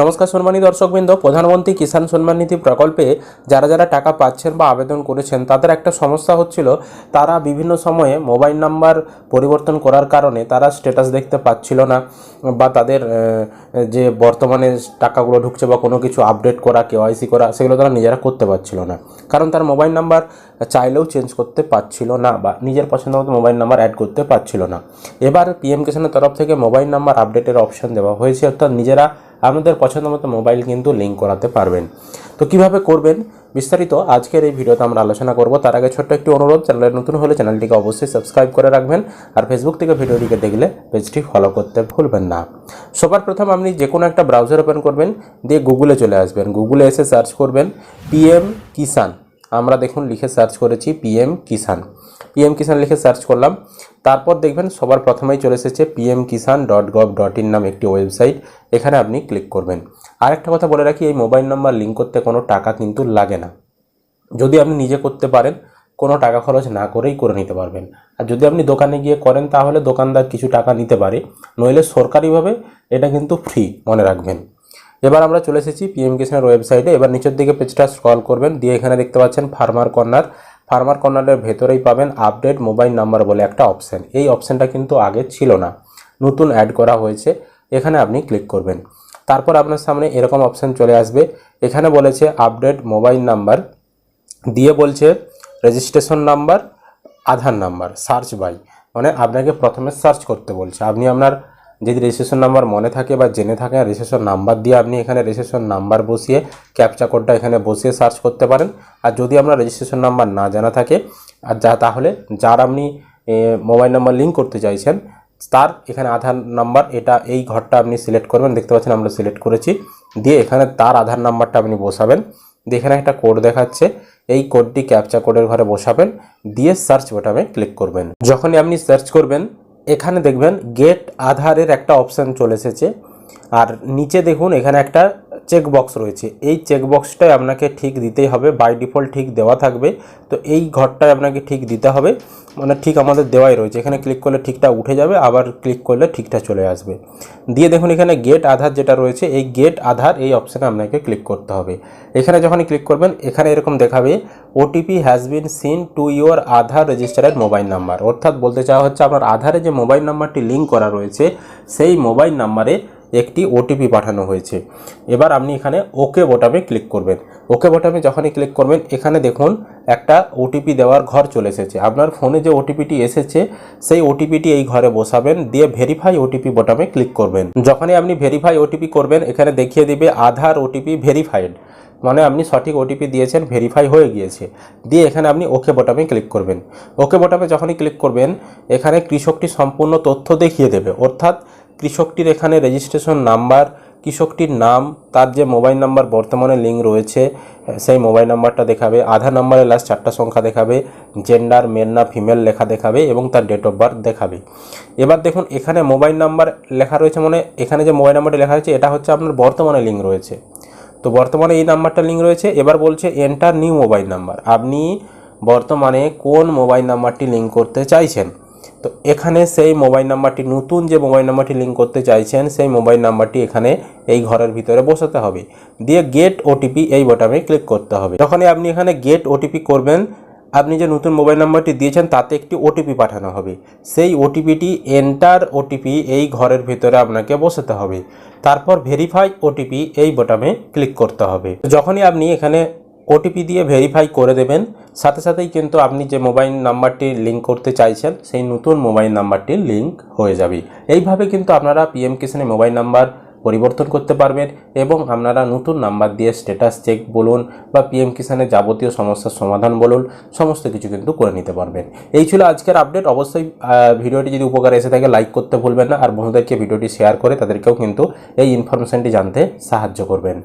নমস্কার সম্মানী দর্শকবৃন্দ, প্রধানমন্ত্রী কিষাণ সম্মান নিধি প্রকল্পে যারা যারা টাকা পাচ্ছেন বা আবেদন করেছেন, তাদের একটা সমস্যা হচ্ছিল, তারা বিভিন্ন সময়ে মোবাইল নাম্বার পরিবর্তন করার কারণে তারা স্ট্যাটাস দেখতে পাচ্ছিল না বা তাদের যে বর্তমানে টাকাগুলো ঢুকছে বা কোনো কিছু আপডেট করা, কেওয়াইসি করা, সেগুলো তারা নিজেরা করতে পারছিল না। কারণ তার মোবাইল নাম্বার চাইলেও চেঞ্জ করতে পারছিল না বা নিজের পছন্দ মতো মোবাইল নাম্বার অ্যাড করতে পারছিল না। এবার পিএম কিষাণের তরফ থেকে মোবাইল নাম্বার আপডেটের অপশন দেওয়া হয়েছে, অর্থাৎ নিজেরা আপনাদের পছন্দ মতো মোবাইল কিন্তু লিঙ্ক করাতে পারবেন। তো কীভাবে করবেন? বিস্তারিত আজকের এই ভিডিওতে আমরা আলোচনা করব। তার আগে ছোট্ট একটি অনুরোধ চ্যানেলের নতুন হলে চ্যানেলটিকে অবশ্যই সাবস্ক্রাইব করে রাখবেন আর ফেসবুক থেকে ভিডিওটিকে দেখলে পেজটি ফলো করতে ভুলবেন না। সবার প্রথম আপনি যে কোনো একটা ব্রাউজার ওপেন করবেন, দিয়ে গুগলে চলে আসবেন। গুগলে এসে সার্চ করবেন পিএম কিষান আমরা দেখুন লিখে সার্চ করেছি পিএম কিষান পিএম কিষান লিখে সার্চ করলাম। তারপর দেখবেন সবার প্রথমেই চলে এসেছে PM Kisan dot gov dot in নাম একটি ওয়েবসাইট এখানে আপনি ক্লিক করবেন। আরেকটা কথা বলে রাখি, এই মোবাইল নাম্বার লিঙ্ক করতে কোনো টাকা কিন্তু লাগে না। যদি আপনি নিজে করতে পারেন, কোনো টাকা খরচ না করেই করে নিতে পারবেন। আর যদি আপনি দোকানে গিয়ে করেন, তাহলে দোকানদার কিছু টাকা নিতে পারে। নইলে সরকারিভাবে এটা কিন্তু ফ্রি মনে রাখবেন। এবার আমরা চলে এসেছি পিএম কিষানের ওয়েবসাইটে এবার নিচের দিকে পেজটা স্ক্রল করবেন, দিয়ে এখানে দেখতে পাচ্ছেন ফার্মার কর্নার ফার্মার কর্নারের ভেতরেই পাবেন আপডেট মোবাইল নাম্বার বলে একটা অপশান এই অপশানটা কিন্তু আগে ছিল না। নতুন অ্যাড করা হয়েছে। এখানে আপনি ক্লিক করবেন। তারপর আপনার সামনে এরকম অপশান চলে আসবে। এখানে বলেছে আপডেট মোবাইল নাম্বার দিয়ে বলছে registration number Aadhaar number search by মানে আপনাকে প্রথমে সার্চ করতে বলছে। আপনি আপনার যদি রেজিস্ট্রেশন নাম্বার মনে থাকে বা জেনে থাকেন রেজিস্ট্রেশন নাম্বার দিয়ে আপনি এখানে রেজিস্ট্রেশন নাম্বার বসিয়ে ক্যাপচা কোডটা এখানে বসিয়ে সার্চ করতে পারেন। আর যদি আপনার রেজিস্ট্রেশন নাম্বার না জানা থাকে, আর যা তাহলে যার আপনি মোবাইল নাম্বার লিঙ্ক করতে চাইছেন, তার এখানে আধার নাম্বার এটা এই ঘরটা আপনি সিলেক্ট করবেন। দেখতে পাচ্ছেন আমরা সিলেক্ট করেছি। দিয়ে এখানে তার আধার নাম্বারটা আপনি বসাবেন। দিয়ে এখানে একটা কোড দেখাচ্ছে। এই কোডটি ক্যাপচা কোডের ঘরে বসাবেন। দিয়ে সার্চ বাটনে ক্লিক করবেন। যখনই আপনি সার্চ করবেন এখানে দেখবেন গেট আধারের একটা অপশান চলে এসেছে। আর নিচে দেখুন এখানে একটা চেক বক্স রয়েছে। এই চেক বক্সটাই আপনাকে ঠিক দিতেই হবে। বাই ডিফল্ট ঠিক দেওয়া থাকবে। তো এই ঘরটায় আপনাকে ঠিক দিতে হবে। মানে ঠিক আমাদের দেওয়াই রয়েছে। এখানে ক্লিক করলে ঠিকটা উঠে যাবে, আবার ক্লিক করলে ঠিকটা চলে আসবে। দিয়ে দেখুন এখানে গেট আধার যেটা রয়েছে, এই গেট আধার এই অপশানে আপনাকে ক্লিক করতে হবে। এখানে যখনই ক্লিক করবেন, এখানে এরকম দেখাবে OTP has been sent to your Aadhaar registered mobile number অর্থাৎ বলতে চাওয়া হচ্ছে, আপনার আধারে যে মোবাইল নাম্বারটি লিঙ্ক করা রয়েছে, সেই মোবাইল নাম্বারে একটি ওটিপি পাঠানো হয়েছে। এবার আপনি এখানে ওকে বোটামে ক্লিক করবেন। ওকে বোটামে যখনই ক্লিক করবেন, এখানে দেখুন একটা ওটিপি দেওয়ার ঘর চলে এসেছে। আপনার ফোনে যে ওটিপিটি এসেছে, সেই ওটিপিটি এই ঘরে বসাবেন, দিয়ে ভেরিফাই ওটিপি বোটামে ক্লিক করবেন। যখনই আপনি ভেরিফাই ওটিপি করবেন, এখানে দেখিয়ে দিবে আধার ওটিপি ভেরিফাইড মানে আপনি সঠিক ওটিপি দিয়েছেন ভেরিফাই হয়ে গিয়েছে। দিয়ে এখানে আপনি ওকে বোটামে ক্লিক করবেন। ওকে বোটামে যখনই ক্লিক করবেন, এখানে কৃষকটি সম্পূর্ণ তথ্য দেখিয়ে দেবে। অর্থাৎ কৃষকটির এখানে রেজিস্ট্রেশন নাম্বার কৃষকটির নাম, তার যে মোবাইল নাম্বার বর্তমানে লিঙ্ক রয়েছে, সেই মোবাইল নাম্বারটা দেখাবে, আধার নাম্বারের লাস্ট চারটা সংখ্যা দেখাবে জেন্ডার মেল না ফিমেল লেখা দেখাবে এবং তার ডেট অফ বার্থ দেখাবে। এবার দেখুন, এখানে মোবাইল নাম্বার লেখা রয়েছে মানে এখানে যে মোবাইল নাম্বারটি লেখা রয়েছে, এটা হচ্ছে আপনার বর্তমানে লিঙ্ক রয়েছে। তো বর্তমানে এই নাম্বারটা লিঙ্ক রয়েছে, এবার বলছে এন্টার নিউ মোবাইল নাম্বার আপনি বর্তমানে কোন মোবাইল নাম্বারটি লিঙ্ক করতে চাইছেন? তো এখানে সেই মোবাইল নাম্বারটি, নতুন যে মোবাইল নাম্বারটি লিঙ্ক করতে চাইছেন, সেই মোবাইল নাম্বারটি এখানে এই ঘরের ভিতরে বসাতে হবে। দিয়ে গেট ওটিপি এই বটামে ক্লিক করতে হবে। যখনই আপনি এখানে গেট ওটিপি করবেন, আপনি যে নতুন মোবাইল নাম্বারটি দিয়েছেন, তাতে একটি ওটিপি পাঠানো হবে। সেই ওটিপিটি এন্টার ওটিপি এই ঘরের ভিতরে আপনাকে বসাতে হবে। তারপর ভেরিফাই ওটিপি এই বটামে ক্লিক করতে হবে। যখনই আপনি এখানে ওটিপি দিয়ে ভেরিফাই করে দেবেন সাথে সাথেই কিন্তু আপনি যে মোবাইল নাম্বারটি লিঙ্ক করতে চাইছেন, সেই নতুন মোবাইল নাম্বারটি লিঙ্ক হয়ে যাবে। এইভাবে কিন্তু আপনারা পিএম কিষানে মোবাইল নাম্বার পরিবর্তন করতে পারবেন এবং আপনারা নতুন নাম্বার দিয়ে স্ট্যাটাস চেক বলুন বা পিএম কিষানের যাবতীয় সমস্যার সমাধান বলুন, সমস্ত কিছু কিন্তু করে নিতে পারবেন। এই ছিল আজকের আপডেট অবশ্যই ভিডিওটি যদি উপকার এসে থাকে লাইক করতে ভুলবেন না। আর বন্ধুদেরকে ভিডিওটি শেয়ার করে তাদেরকেও কিন্তু এই ইনফরমেশনটি জানতে সাহায্য করবেন।